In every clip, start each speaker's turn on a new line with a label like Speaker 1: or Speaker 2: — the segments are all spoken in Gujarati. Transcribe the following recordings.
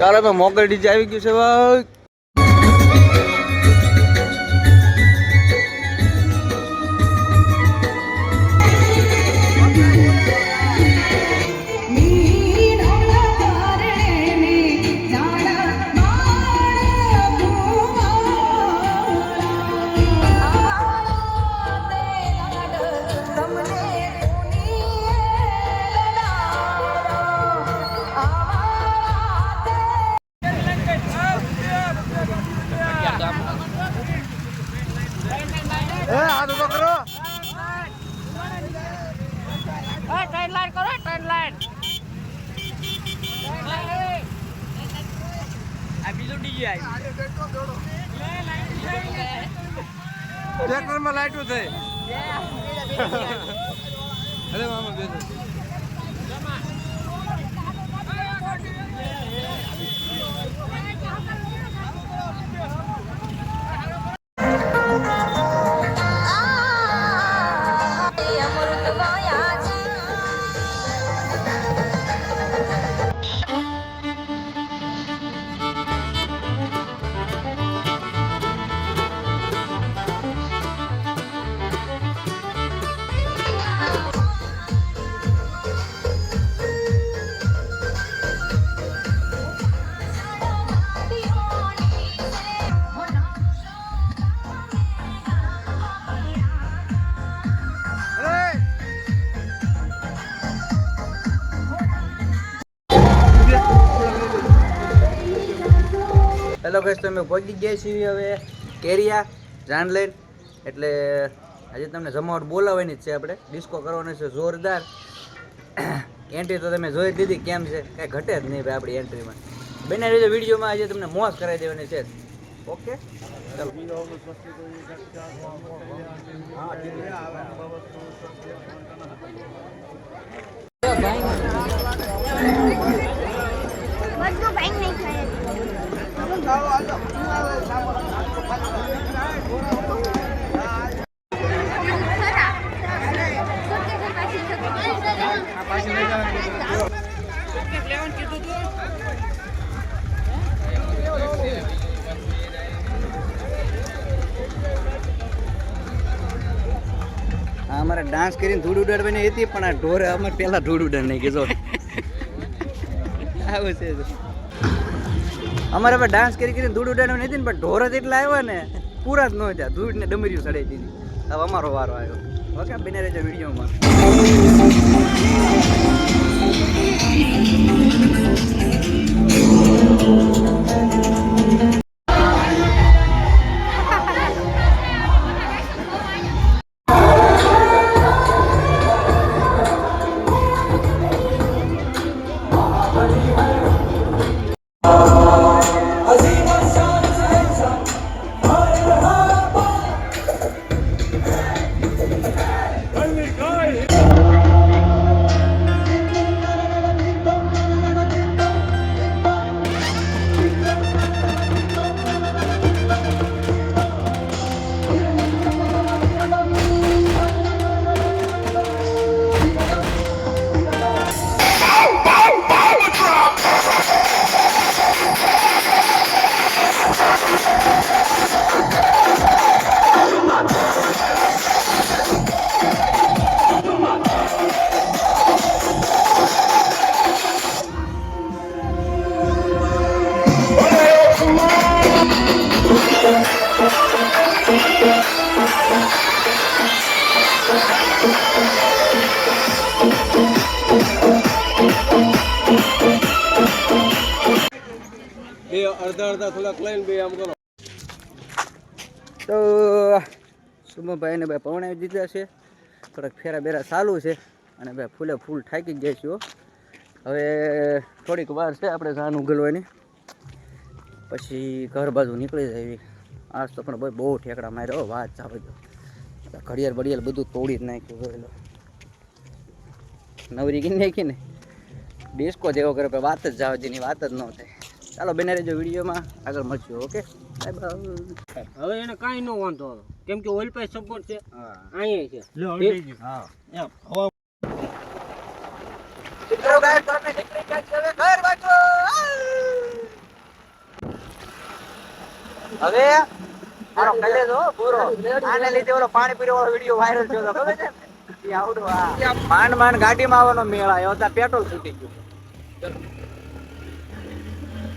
Speaker 1: ચાલો તો મોકલ ડીજે આવી ગયું છે ભાઈ.
Speaker 2: આ બીજું ડીજે આવ્યું
Speaker 1: ટ્રેક્ટરમાં લાઈટો થઈ. અરે મામા બેસો. હેલો ગાઈસ તમે પહોંચી ગયા છીએ હવે કેરિયા જાનલેન એટલે આજે તમને જમાવટ બોલાવવાની જ છે આપણે. ડિસ્કો કરવાનો છે જોરદાર. એન્ટ્રી તો તમે જોઈ દીધી કેમ છે? કાંઈ ઘટે જ નહીં ભાઈ આપણી એન્ટ્રીમાં બને રીતે વિડીયોમાં, આજે તમને મોસ કરાવી દેવાની છે ઓકે ચાલો
Speaker 3: બધું ભાઈ નહીં ખાય
Speaker 1: હા અમારે ડાન્સ કરીને ધૂળ ઉડાડવાની હતી, પણ આ ઢોરે અમે પહેલા ધૂળ ઉડાડ નહીં કીધો આવું છે અમારે હવે ડાન્સ કરી કરીને ધૂળ ઉડાડવાની હતી ને, પણ ઢોર જ એટલા આવ્યા ને પૂરા જ ન થયા. ધૂળ ને ડમરીઓ ચડાવી દીધી. હવે અમારો વારો આવ્યો. ઓકે બને રહેજો વિડીયોમાં?
Speaker 4: અડધા અડધા થોડાક લઈને ભાઈ આમ કરો.
Speaker 1: તો સુમભાઈ ને ભાઈ પવણાવી દીધા છે. થોડાક ફેરા બેરા ચાલુ છે અને ભાઈ ફૂલે ફૂલ થાકી ગયા છીએ. હવે થોડીક વાર છે આપણે જાન ઉગલવાની પછી ઘર બાજુ નીકળી જાય એવી. આજ તો પણ ભાઈ બહુ ઠેકડા માર્યો વાત ચાલે ઘડિયાળ બડિયાળ બધું તોડી જ નાખ્યું નવરી કીને નાખી ને. ડિસ્કો જેવો કરે વાત જ જાવ જેની વાત જ ન થાય. ચાલો બને રહેજો વિડીયોમાં. આગળ મળશું ઓકે? બાય બાય
Speaker 4: હવે એને કાંઈ ન વાંધો આવે. કેમ કે ઓઇલ પાઇપ સપોર્ટ છે.
Speaker 1: હા.
Speaker 4: અહીંયા છે.
Speaker 1: હા.
Speaker 4: એમ હવા
Speaker 1: મારો કલેજો પૂરો. આને લીધે ઓલો પાણી પીરો વાળો વીડિયો વાયરલ થયો તો ખબર છે? ઈ આવડું આ. માંડ માંડ ગાડીમાં આવવાનો મેળ આવ્યો પેટ્રોલ છૂટી ગયું.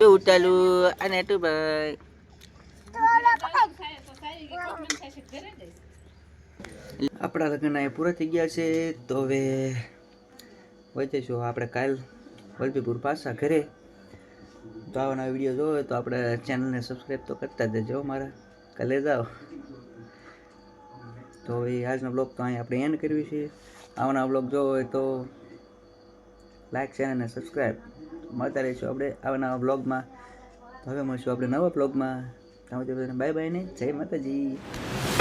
Speaker 1: ઉતાલું અને તું ભાઈ. આપણા લગ્ન એ પૂરા થઈ ગયા છે, તો હવે વચ્ચે આપણે કાલ. વલભીપુર પાછા ઘરે. તો આવા નવા વીડિયો જોવો તો આપણે ચેનલને સબસ્ક્રાઈબ તો કરતા જજો મારા. કાલે જાઓ તો હવે આજનો બ્લોગ તો અહીં આપણે એન્ડ કરવી છે. આવાના બ્લોગ જોવો હોય તો લાઈક શેર અને સબસ્ક્રાઈબ મળતા રહીશું આપણે આવા નવા બ્લોગમાં હવે મળશું આપણે નવા બ્લોગમાં તમે બાય બાય ને. જય માતાજી.